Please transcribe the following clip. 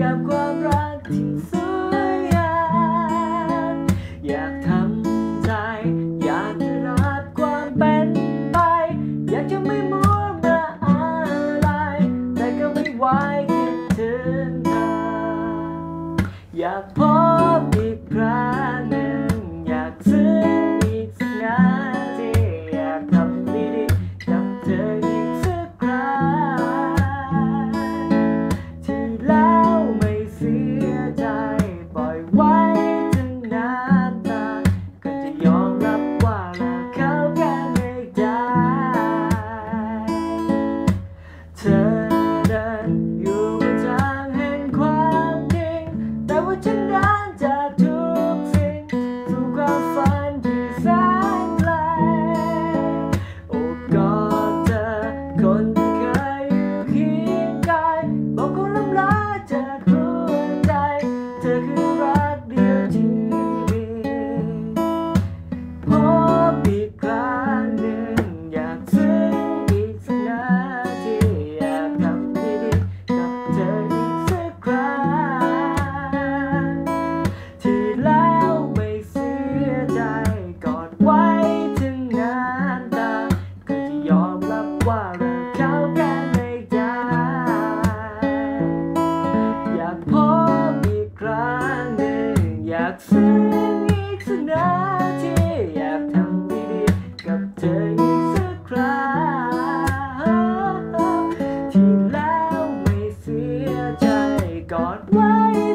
กับความรักที่สวยงามอยากทำใจ อยากจะรับความเป็นไป อยากจะไม่มัวมาออะไร แต่ก็ไม่ไหวคิดถึงเธออยากพบอีกครั้ง the ากซื้ออีกนาทีอยากทำดีๆกับเธออีกสักครั้งที่แล้วไม่เสียใจกอนไว้